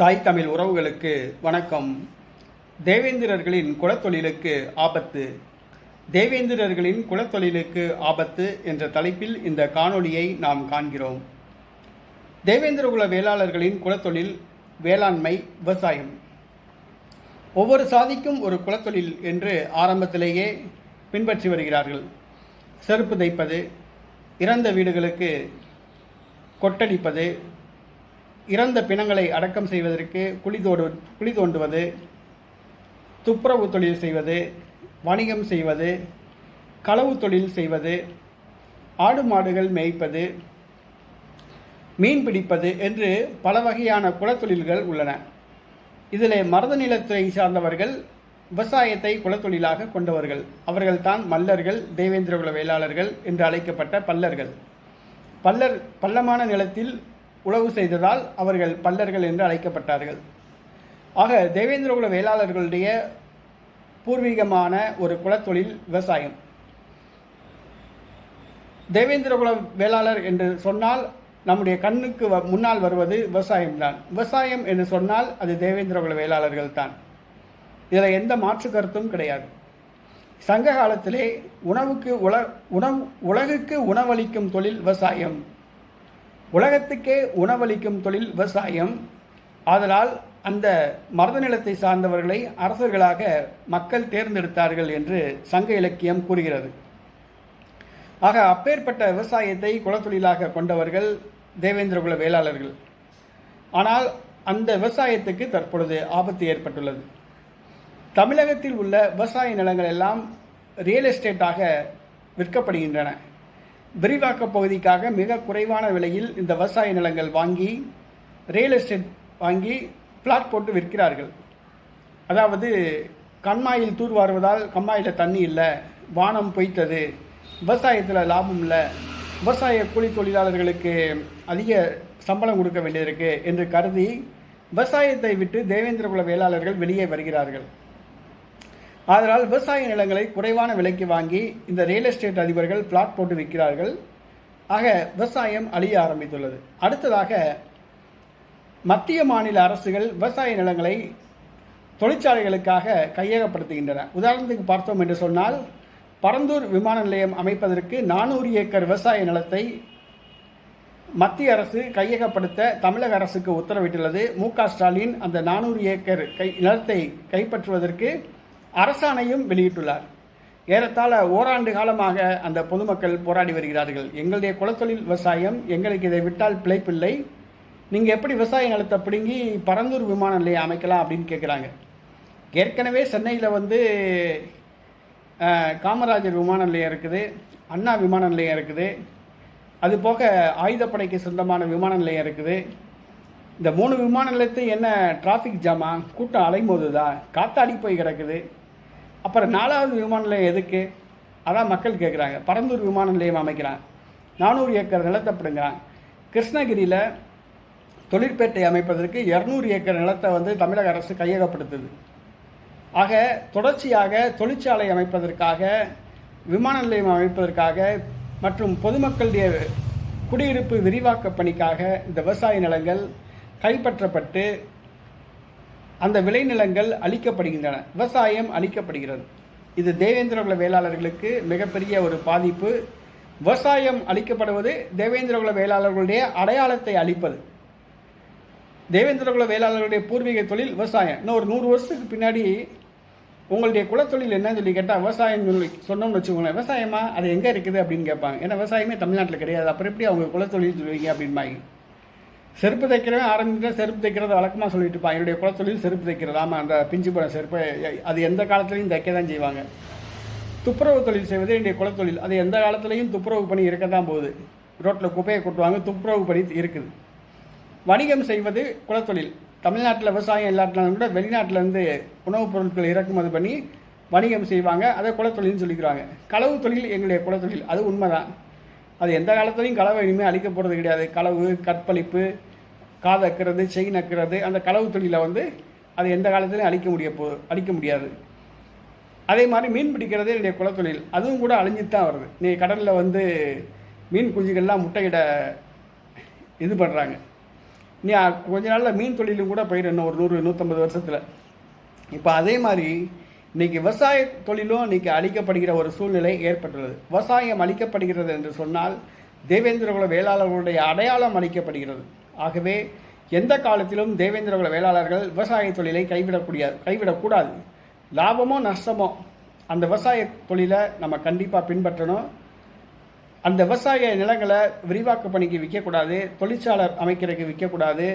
தாய் தமிழ் உறவுகளுக்கு வணக்கம். தேவேந்திரர்களின் குலத்தொழிலுக்கு ஆபத்து. தேவேந்திரர்களின் குலத்தொழிலுக்கு ஆபத்து என்ற தலைப்பில் இந்த காணொளியை நாம் காண்கிறோம். தேவேந்திரகுல வேளாளர்களின் குலத்தொழில் வேளாண்மை விவசாயம். ஒவ்வொரு சாதிக்கும் ஒரு குலத்தொழில் என்று ஆரம்பத்திலேயே பின்பற்றி வருகிறார்கள். செருப்பு தைப்பது இறந்த வீடுகளுக்கு கொட்டடிப்பது இறந்த பிணங்களை அடக்கம் செய்வதற்கு குழி தோடு குழி தோண்டுவது துப்புரவு தொழில் செய்வது வணிகம் செய்வது களவு தொழில் செய்வது ஆடு மாடுகள் மேய்ப்பது மீன் பிடிப்பது என்று பல வகையான குலத்தொழில்கள் உள்ளன. இதில் மருத நிலத்துறை சார்ந்தவர்கள் விவசாயத்தை குலத்தொழிலாக கொண்டவர்கள். அவர்கள்தான் மல்லர்கள் தேவேந்திரகுல வேளாளர்கள் என்று அழைக்கப்பட்ட பல்லர்கள். பல்லர் பள்ளமான நிலத்தில் உழவு செய்ததால் அவர்கள் பல்லர்கள் என்று அழைக்கப்பட்டார்கள். ஆக தேவேந்திரகுல வேளாளர்களுடைய பூர்வீகமான ஒரு குலத்தொழில் விவசாயம். தேவேந்திரகுல வேளாளர் என்று சொன்னால் நம்முடைய கண்ணுக்கு வ- முன்னால் வருவது விவசாயம்தான். விவசாயம் என்று சொன்னால் அது தேவேந்திரகுல வேளாளர்கள் தான் இதில் எந்த மாற்று கருத்தும் கிடையாது. சங்க காலத்திலே உணவுக்கு உல உணவு உலகுக்கு உணவளிக்கும் தொழில் விவசாயம். உலகத்துக்கே உணவளிக்கும் தொழில் விவசாயம். ஆதலால் அந்த மருத நிலத்தை சார்ந்தவர்களை அரசர்களாக மக்கள் தேர்ந்தெடுத்தார்கள் என்று சங்க இலக்கியம் கூறுகிறது. ஆக அப்பேற்பட்ட விவசாயத்தை குலத்தொழிலாக கொண்டவர்கள் தேவேந்திரகுல வேளாளர்கள். ஆனால் அந்த விவசாயத்துக்கு தற்பொழுது ஆபத்து ஏற்பட்டுள்ளது. தமிழகத்தில் உள்ள விவசாய நிலங்கள் எல்லாம் ரியல் எஸ்டேட்டாக விற்கப்படுகின்றன. விரிவாக்க பகுதிக்காக மிக குறைவான விலையில் இந்த விவசாய நிலங்கள் வாங்கி ரியல் எஸ்டேட் வாங்கி ஃப்ளாட் போட்டு விற்கிறார்கள். அதாவது கண்மாயில் தூர்வாருவதால் கம்மாயில் தண்ணி இல்லை வானம் பொய்த்தது விவசாயத்தில் லாபம் இல்லை விவசாய கூலி தொழிலாளர்களுக்கு அதிக சம்பளம் கொடுக்க வேண்டியிருக்கு என்று கருதி விவசாயத்தை விட்டு தேவேந்திரகுல வேளாளர்கள் வெளியே வருகிறார்கள். ஆதலால் விவசாய நிலங்களை குறைவான விலைக்கு வாங்கி இந்த ரியல் எஸ்டேட் அதிபர்கள் பிளாட் போட்டு விற்கிறார்கள். ஆக விவசாயம் அழிய ஆரம்பித்துள்ளது. அடுத்ததாக மத்திய மாநில அரசுகள் விவசாய நிலங்களை தொழிற்சாலைகளுக்காக கையகப்படுத்துகின்றன. உதாரணத்துக்கு பார்த்தோம் என்று சொன்னால் பரந்தூர் விமான நிலையம் அமைப்பதற்கு நானூறு ஏக்கர் விவசாய நிலத்தை மத்திய அரசு கையகப்படுத்த தமிழக அரசுக்கு உத்தரவிட்டுள்ளது. மு க ஸ்டாலின் அந்த நானூறு ஏக்கர் கை நிலத்தை கைப்பற்றுவதற்கு அரசாணையும் வெளியிட்டுள்ளார். ஏறத்தாழ ஓராண்டு காலமாக அந்த பொதுமக்கள் போராடி வருகிறார்கள். எங்களுடைய குலத்தொழில் விவசாயம் எங்களுக்கு இதை விட்டால் பிழைப்பில்லை. நீங்கள் எப்படி விவசாய நிலத்தை பிடுங்கி பரந்தூர் விமான நிலையம் அமைக்கலாம் அப்படின்னு கேட்குறாங்க ஏற்கனவே சென்னையில் வந்து காமராஜர் விமான நிலையம் இருக்குது அண்ணா விமான நிலையம் இருக்குது. அது போக ஆயுதப்படைக்கு சொந்தமான விமான நிலையம் இருக்குது. இந்த மூணு விமான நிலையத்தையும் என்ன டிராஃபிக் ஜாமா கூட்டம் அலைமோதுதா? காத்தாடி போய் கிடக்குது. அப்புறம் நாலாவது விமான நிலையம் எதுக்கு? அதான் மக்கள் கேட்குறாங்க பரந்தூர் விமான நிலையம் அமைக்கிறான் நானூறு ஏக்கர் நிலத்தை பிடுங்கிறான் கிருஷ்ணகிரியில் தொழிற்பேட்டை அமைப்பதற்கு இரநூறு ஏக்கர் நிலத்தை வந்து தமிழக அரசு கையகப்படுத்துது. ஆக தொடர்ச்சியாக தொழிற்சாலை அமைப்பதற்காக விமான நிலையம் அமைப்பதற்காக மற்றும் பொதுமக்களுடைய குடியிருப்பு விரிவாக்க பணிக்காக இந்த விவசாய நிலங்கள் கைப்பற்றப்பட்டு அந்த விளைநிலங்கள் அழிக்கப்படுகின்றன. விவசாயம் அழிக்கப்படுகிறது. இது தேவேந்திரகுல வேளாளர்களுக்கு மிகப்பெரிய ஒரு பாதிப்பு. விவசாயம் அழிக்கப்படுவது தேவேந்திரகுல வேளாளர்களுடைய அடையாளத்தை அழிப்பது. தேவேந்திரகுல வேளாளர்களுடைய பூர்வீக தொழில் விவசாயம். இன்னும் ஒரு நூறு வருஷத்துக்கு பின்னாடி உங்களுடைய குலத்தொழில் என்னன்னு சொல்லி கேட்டால் விவசாயம் சொல்லி சொன்னோம்னு வச்சுக்கோங்களேன். விவசாயமா? அது எங்கே இருக்குது அப்படின்னு கேட்பாங்க. ஏன்னா விவசாயமே தமிழ்நாட்டில் கிடையாது. அப்புறம் எப்படி அவங்க குலத்தொழில் சொல்லுவீங்க அப்படின்பாங்க செருப்பு தைக்கிறவன் ஆரம்பிக்கிற செருப்பு தைக்கிறத வழக்கமாக சொல்லிட்டு இருப்பான். என்னுடைய குலத்தொழில் செருப்பு தைக்கிறது. ஆமாம் அந்த பிஞ்சு போன செருப்பை அது எந்த காலத்துலையும் தைக்க தான் செய்வாங்க. துப்புரவு தொழில் செய்வது என்னுடைய குலத்தொழில் அது எந்த காலத்துலையும் துப்புரவு பணி இருக்க தான் போகுது. ரோட்டில் குப்பையை கொட்டுவாங்க துப்புரவு பணி இருக்குது. வணிகம் செய்வது குலத்தொழில் தமிழ்நாட்டில் விவசாயம் இல்லாட்டினாலும் கூட வெளிநாட்டிலேருந்து உணவுப் பொருட்கள் இறக்குமதி பண்ணி வணிகம் செய்வாங்க. அதை குலத்தொழில்னு சொல்லிக்கிறாங்க. களவு தொழில் எங்களுடைய குலத்தொழில் அது உண்மைதான். அது எந்த காலத்துலையும் களவு இனிமேல் அழிக்க போகிறது கிடையாது. களவு கற்பழிப்பு காதக்கிறது செயின் நக்கிறது அந்த களவு தொழிலை வந்து அது எந்த காலத்துலையும் அழிக்க முடிய போ அழிக்க முடியாது. அதே மாதிரி மீன் பிடிக்கிறதே என்னுடைய குலத்தொழில். அதுவும் கூட அழிஞ்சிட்டு தான் வருது. நீ கடலில் வந்து மீன் குஞ்சுகள்லாம் முட்டையிட இது பண்ணுறாங்க நீ கொஞ்ச நாளில் மீன் தொழிலும் கூட போயிடும் இன்னும் ஒரு நூறு நூற்றம்பது வருஷத்தில். இப்போ அதே மாதிரி இன்னைக்கு விவசாய தொழிலும் இன்னைக்கு அழிக்கப்படுகிற ஒரு சூழ்நிலை ஏற்பட்டுள்ளது. விவசாயம் அழிக்கப்படுகிறது என்று சொன்னால் தேவேந்திரகுல வேளாளர்களுடைய அடையாளம் அளிக்கப்படுகிறது ஆகவே எந்த காலத்திலும் தேவேந்திரகுல வேளாளர்கள் விவசாய தொழிலை கைவிடக்கூடிய கைவிடக்கூடாது லாபமோ நஷ்டமோ அந்த விவசாய தொழிலை நம்ம கண்டிப்பாக பின்பற்றணும். அந்த விவசாய நிலங்களை விரிவாக்க பணிக்கு விற்கக்கூடாது தொழிற்சாலை அமைக்கிறதுக்கு விற்கக்கூடாது.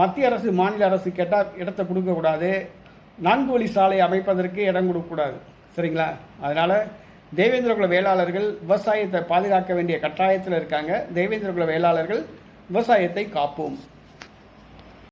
மத்திய அரசு மாநில அரசு கேட்டால் இடத்த கொடுக்கக்கூடாது. நான்கு வழி சாலை அமைப்பதற்கு இடம் கொடுக்கக்கூடாது. சரிங்களா? அதனால் தேவேந்திரகுல வேளாளர்கள் விவசாயத்தை பாதுகாக்க வேண்டிய கட்டாயத்தில் இருக்காங்க. தேவேந்திரகுல வேளாளர்கள் விவசாயத்தை காப்போம்.